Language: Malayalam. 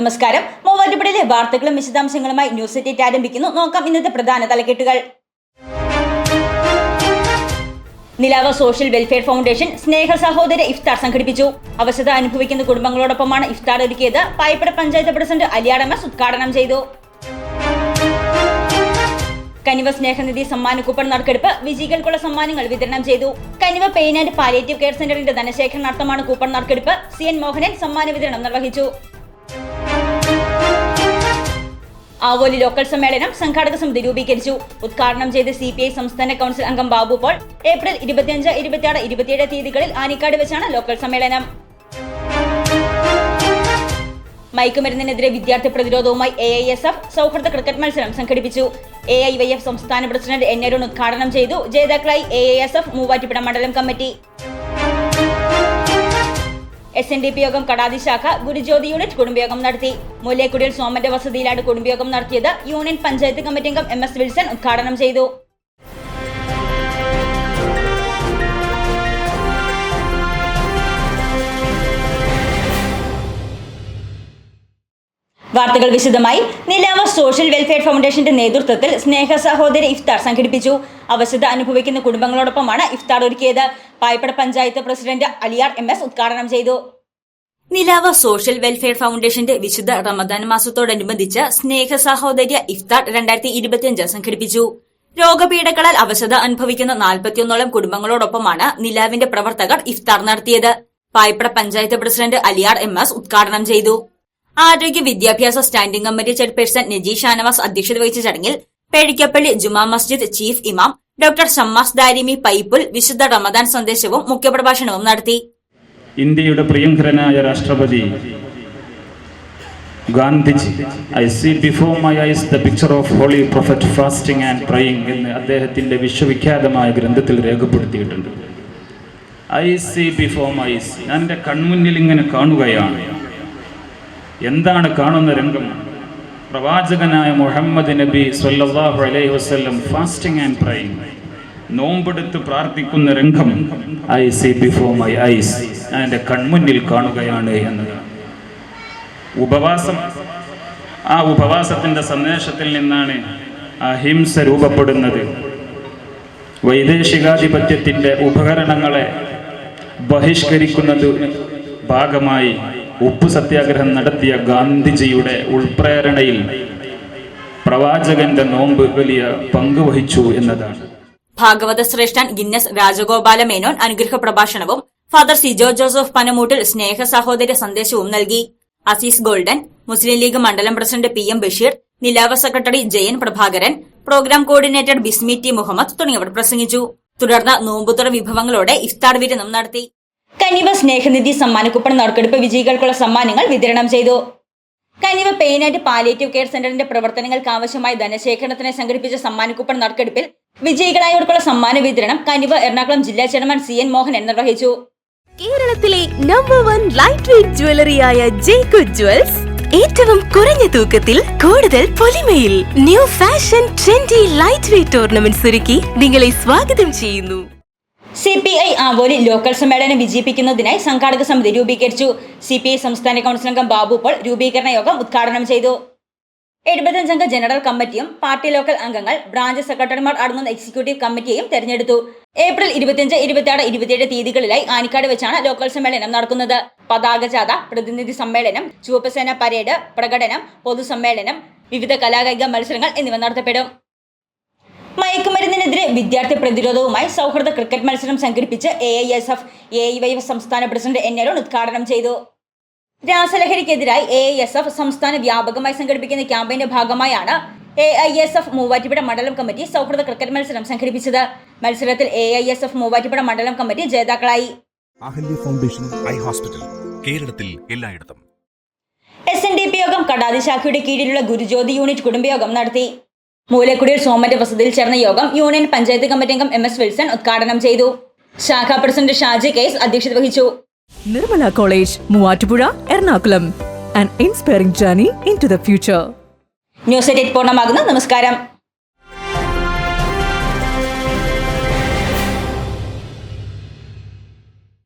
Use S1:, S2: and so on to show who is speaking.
S1: നമസ്കാരം. മൂവാറ്റുപുഴയിലെ വാർത്തകളും വിശദാംശങ്ങളുമായി ന്യൂസ് എറ്റേറ്റ് ആരംഭിക്കുന്നു. നോക്കാം ഇന്നത്തെ പ്രധാന തലക്കെട്ടുകൾ. നിലാവ് സോഷ്യൽ വെൽഫെയർ ഫൗണ്ടേഷൻ സ്നേഹ സഹോദര ഇഫ്താർ സംഘടിപ്പിച്ചു. അവശത അനുഭവിക്കുന്ന കുടുംബങ്ങളോടൊപ്പമാണ് ഇഫ്താർ ഒരുക്കിയത്. പായ്പട പഞ്ചായത്ത് പ്രസിഡന്റ് അലിയാടമസ് ഉദ്ഘാടനം ചെയ്തു. കനിവ സ്നേഹനിധി സമ്മാന കൂപ്പൺ നറുക്കെടുപ്പ് വിജയികൾക്കുള്ള സമ്മാനങ്ങൾ വിതരണം ചെയ്തു. Kaniva pain and palliative care സെന്ററിന്റെ ധനശേഖരണാർത്ഥമാണ് കൂപ്പൺ നറുക്കെടുപ്പ്. സി എൻ മോഹനൻ സമ്മാന വിതരണം നിർവഹിച്ചു. ആവോലി ലോക്കൽ സമ്മേളനം സംഘാടക സമിതി രൂപീകരിച്ചു. ഉദ്ഘാടനം ചെയ്ത സി പി ഐ സംസ്ഥാന കൗൺസിൽ അംഗം ബാബു പോൾ. ഏപ്രിൽ ഇരുപത്തിയഞ്ച് ഇരുപത്തിയാറ് ഇരുപത്തിയേഴ് തീയതികളിൽ ആനിക്കാട് വെച്ചാണ് ലോക്കൽ സമ്മേളനം. മയക്കുമരുന്നിനെതിരെ വിദ്യാർത്ഥി പ്രതിരോധവുമായി എ ഐ എസ് എഫ് സൗഹൃദ ക്രിക്കറ്റ് മത്സരം സംഘടിപ്പിച്ചു. എ ഐ വൈ എഫ് സംസ്ഥാന പ്രസിഡന്റ് എൻ അരുൺ ഉദ്ഘാടനം ചെയ്തു. ജേതാക്കളായി A I S F Muvattupuzha മണ്ഡലം committee. S N D P യോഗം കടാതി ശാഖ ഗുരുജ്യോതി യൂണിറ്റ് കുടുംബയോഗം നടത്തി. മുല്ലേക്കുടിയിൽ സോമന്റെ വസതിയിലാണ് കുടുംബയോഗം നടത്തിയത്. യൂണിയൻ പഞ്ചായത്ത് കമ്മിറ്റി അംഗം എം എസ് വിൽസൺ ഉദ്ഘാടനം ചെയ്തു. വാർത്തകൾ വിശദമായി. നിലാവ സോഷ്യൽ വെൽഫെയർ ഫൗണ്ടേഷന്റെ നേതൃത്വത്തിൽ സ്നേഹ സഹോദരി ഇഫ്താർ സംഘടിപ്പിച്ചു. അവശത അനുഭവിക്കുന്ന കുടുംബങ്ങളോടൊപ്പമാണ് ഇഫ്താർ ഒരുക്കിയത്. Payipra panchayat president Aliyar M S ഉദ്ഘാടനം ചെയ്തു. നിലാവ സോഷ്യൽ വെൽഫെയർ ഫൗണ്ടേഷന്റെ വിശുദ്ധ റമദാൻ മാസത്തോടനുബന്ധിച്ച് സ്നേഹ സഹോദര്യ ഇഫ്താർ രണ്ടായിരത്തി ഇരുപത്തിയഞ്ച് സംഘടിപ്പിച്ചു. രോഗപീഠകളാൽ അവശത അനുഭവിക്കുന്ന നാൽപ്പത്തിയൊന്നോളം കുടുംബങ്ങളോടൊപ്പമാണ് നിലാവിന്റെ പ്രവർത്തകർ ഇഫ്താർ നടത്തിയത്. Payipra panchayat president Aliyar M S ഉദ്ഘാടനം ചെയ്തു. ആരോഗ്യ വിദ്യാഭ്യാസ standing committee chairperson Naji Shanavas അധ്യക്ഷത വഹിച്ച ചടങ്ങിൽ പേഴിക്കപ്പള്ളി ജുമാ മസ്ജിദ് ചീഫ് ഇമാം ഡോക്ടർ ഷമ്മാസ് ദാരിമി പൈപ്പുൽ വിശുദ്ധ റമദാൻ സന്ദേശവും മുഖ്യപ്രഭാഷണവും നടത്തി.
S2: ഇന്ത്യയുടെ പ്രിയങ്കരനായ രാഷ്ട്രപതി Gandhiji I see before my eyes the picture of holy prophet fasting and praying എന്ന് അദ്ദേഹത്തിന്റെ വിശ്വവിഖ്യാതമായ ഗ്രന്ഥത്തിൽ രേഖപ്പെടുത്തിയിട്ടുണ്ട്. I see before my eyes ഞാൻ എന്റെ കൺമുന്നിൽ ഇങ്ങനെ കാണുകയാണ്. എന്താണ് കാണുന്ന രംഗം? പ്രവാചകനായ മുഹമ്മദ് നബി സല്ലാഹു അലൈഹി വസല്ലം ഫാസ്റ്റിംഗ് ആൻഡ് പ്രയിങ് നോമ്പെടുത്ത് പ്രാർത്ഥിക്കുന്ന രംഗം. I see before my eyes ഞാൻ എന്റെ കൺമുന്നിൽ കാണുകയാണ് എന്ന് ഉപവാസം. ആ ഉപവാസത്തിന്റെ സന്ദേശത്തിൽ നിന്നാണ് അഹിംസ രൂപപ്പെടുന്നത്. വൈദേശികാധിപത്യത്തിന്റെ ഉപകരണങ്ങളെ ബഹിഷ്കരിക്കുന്നത് ഭാഗമായി ഉപ്പു സത്യാഗ്രഹം നടത്തിയ ഗാന്ധിജിയുടെ ഉൾപ്രേരണയിൽ പ്രവാചകന്റെ നോമ്പ് വലിയ പങ്ക് വഹിച്ചു എന്നതാണ്.
S1: ഭാഗവത ശ്രേഷ്ഠൻ ഗിന്നസ് രാജഗോപാല മേനോൻ അനുഗ്രഹ പ്രഭാഷണവും ഫാദർ സിജോ ജോസഫ് പനമൂട്ടിൽ സ്നേഹ സഹോദര സന്ദേശവും നൽകി. അസീസ് ഗോൾഡൻ മുസ്ലിം ലീഗ് മണ്ഡലം president P M Basheer Nilava secretary Jayan Prabhakaran programme coordinator Bismi T Muhammad തുടങ്ങിയവർ പ്രസംഗിച്ചു. തുടർന്ന് നോമ്പുതുറ വിഭവങ്ങളോടെ ഇഫ്താർ വിരുന്നും നടത്തി. കനിവ സ്നേഹനിധി സമ്മാനക്കുപ്പൺ നറുക്കെടുപ്പ് വിജയികൾക്കുള്ള സമ്മാനങ്ങൾ വിതരണം ചെയ്തു. കനിവ ആൻഡ് പാലിയേറ്റീവ് കെയർ സെന്ററിന്റെ പ്രവർത്തനങ്ങൾക്ക് ആവശ്യമായ ധനശേഖരണത്തിന് സംഘടിപ്പിച്ച സമ്മാനക്കുപ്പൺ നറുക്കെടുപ്പിൽ വിജയികളായവർക്കുള്ള സമ്മാന വിതരണം കനിവ് എറണാകുളം ജില്ലാ ചെയർമാൻ സി എൻ മോഹനൻ നിർവഹിച്ചു.
S3: കേരളത്തിലെ നമ്പർ വൺ ലൈറ്റ് വെയിറ്റ് ജ്വല്ലറിയായ ജേക്കു ജ്വൽസ് ഏറ്റവും കുറഞ്ഞ തൂക്കത്തിൽ കൂടുതൽ പൊലിമയിൽ new fashion trendy light weight tournament ഒരുക്കി നിങ്ങളെ സ്വാഗതം ചെയ്യുന്നു.
S1: C P I Avoli local സമ്മേളനം വിജയിപ്പിക്കുന്നതിനായി സംഘാടക സമിതി രൂപീകരിച്ചു. സി പി ഐ സംസ്ഥാന കൗൺസിൽ അംഗം ബാബു പോൾ രൂപീകരണ യോഗം ഉദ്ഘാടനം ചെയ്തു. എഴുപത്തഞ്ചംഗ ജനറൽ കമ്മിറ്റിയും പാർട്ടി ലോക്കൽ അംഗങ്ങൾ ബ്രാഞ്ച് സെക്രട്ടറിമാർ അടങ്ങുന്ന എക്സിക്യൂട്ടീവ് കമ്മിറ്റിയെയും തെരഞ്ഞെടുത്തു. ഏപ്രിൽ ഇരുപത്തിയഞ്ച് ഇരുപത്തിയാറ് ഇരുപത്തിയേഴ് തീയതികളിലായി ആനിക്കാട് വെച്ചാണ് ലോക്കൽ സമ്മേളനം നടക്കുന്നത്. പതാക ജാഥ പ്രതിനിധി സമ്മേളനം ചുവപ്പ് സേന പരേഡ് പ്രകടനം പൊതുസമ്മേളനം വിവിധ കലാകായിക മത്സരങ്ങൾ എന്നിവ നടത്തപ്പെടും. മയക്കുമരുന്നിനെതിരെ വിദ്യാർത്ഥി പ്രതിരോധവുമായി സൗഹൃദ ക്രിക്കറ്റ് മത്സരം സംഘടിപ്പിച്ച് A I S F A I Y F സംസ്ഥാന പ്രസിഡന്റ് എൻ അരുൺ ഉദ്ഘാടനം ചെയ്തു. രാസലഹരിക്കെതിരായി എ ഐ എസ് എഫ് സംസ്ഥാന വ്യാപകമായി സംഘടിപ്പിക്കുന്ന ക്യാമ്പയിന്റെ ഭാഗമായാണ് A I S F Muvattupuzha മണ്ഡലം കമ്മിറ്റി സൗഹൃദ ക്രിക്കറ്റ് മത്സരം സംഘടിപ്പിച്ചത്. മത്സരത്തിൽ A I S F Muvattupuzha മണ്ഡലം കമ്മിറ്റി ജേതാക്കളായി.
S4: അഹല്യ ഫൗണ്ടേഷൻ ഐ ഹോസ്പിറ്റൽ കേരളത്തിൽ എല്ലായിടത്തും.
S1: എസ് എൻ ഡി പി യോഗം കടാതി ശാഖയുടെ കീഴിലുള്ള ഗുരുജ്യോതി യൂണിറ്റ് കുടുംബയോഗം നടത്തി. മൂലക്കുടിയിൽ സോമന്റെ വസതിയിൽ ചേർന്ന യോഗം യൂണിയൻ പഞ്ചായത്ത് കമ്മിറ്റി അംഗം എം എസ് വിൽസൺ ഉദ്ഘാടനം ചെയ്തു. ശാഖാ പ്രസിഡന്റ് ഷാജി കേസ് അധ്യക്ഷത വഹിച്ചു.
S5: Nirmala college Muvattupuzha Ernakulam. Inspiring journey into the future
S1: news പൂർണമാകുന്നു. നമസ്കാരം.